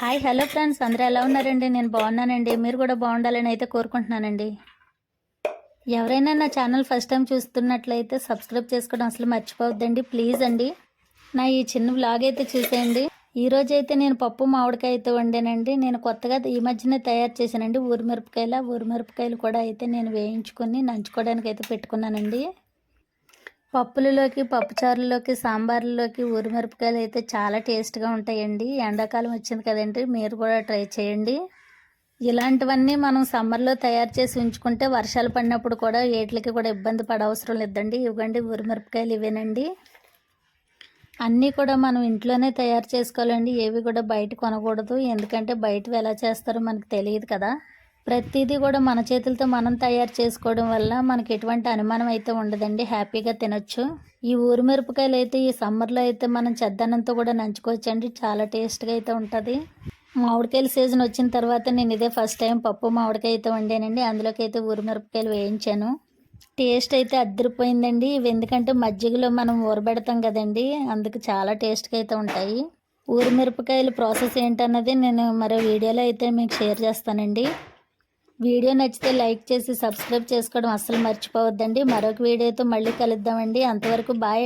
Hi hello friends. అందరూ ఎలా ఉన్నారండి? నేను బాగున్నానండి. మీరు కూడా బాగుండాలని అయితే కోరుకుంటున్నానండి. ఎవరైనా నా ఛానల్ ఫస్ట్ టైం చూస్తున్నట్లయితే సబ్స్క్రైబ్ చేసుకోవడం అసలు మర్చిపోవద్దండి. ప్లీజ్ అండి. నా ఈ చిన్న బ్లాగ్ అయితే చూసేయండి. ఈ అయితే నేను పప్పు మామిడికాయ అయితే వండానండి. నేను కొత్తగా ఈ మధ్యనే తయారు చేశానండి. ఊరిమిరపకాయల ఊరిమిరపకాయలు కూడా అయితే నేను వేయించుకొని నంచుకోవడానికి అయితే పెట్టుకున్నానండి. పప్పులలోకి పప్పుచారులలోకి సాంబార్లలోకి ఊరిమిరపకాయలు అయితే చాలా టేస్ట్గా ఉంటాయండి. ఎండాకాలం వచ్చింది కదండి మీరు కూడా ట్రై చేయండి. ఇలాంటివన్నీ మనం సమ్మర్లో తయారు చేసి ఉంచుకుంటే వర్షాలు పడినప్పుడు కూడా ఏట్లకి కూడా ఇబ్బంది పడవసరం లేదండి. ఇవ్వండి ఊరిమిరపకాయలు ఇవేనండి. అన్నీ కూడా మనం ఇంట్లోనే తయారు చేసుకోవాలండి. ఏవి కూడా బయట కొనకూడదు. ఎందుకంటే బయట ఎలా చేస్తారో మనకు తెలియదు కదా. ప్రతిదీ కూడా మన చేతులతో మనం తయారు చేసుకోవడం వల్ల మనకి ఎటువంటి అనుమానం అయితే ఉండదండి. హ్యాపీగా తినొచ్చు. ఈ ఊరు మిరపకాయలు అయితే ఈ సమ్మర్లో అయితే మనం చెద్దన్నంతో కూడా నంచుకోవచ్చండి. చాలా టేస్ట్గా అయితే ఉంటుంది. మామిడికాయల సీజన్ వచ్చిన తర్వాత నేను ఇదే ఫస్ట్ టైం పప్పు మామిడికాయ అయితే వండానండి. అందులోకి అయితే ఊరు మిరపకాయలు వేయించాను. టేస్ట్ అయితే అద్దరిపోయిందండి. ఇవి ఎందుకంటే మజ్జిగలో మనం ఊరబెడతాం కదండి. అందుకు చాలా టేస్ట్గా అయితే ఉంటాయి. ఊరి మిరపకాయల ప్రాసెస్ ఏంటన్నది నేను మరో వీడియోలో అయితే మీకు షేర్ చేస్తానండి. వీడియో నచ్చితే లైక్ చేసి సబ్స్క్రైబ్ చేసుకోవడం అస్సలు మర్చిపోవద్దండి. మరొక వీడియోతో మళ్ళీ కలుద్దామండి. అంతవరకు బాయ్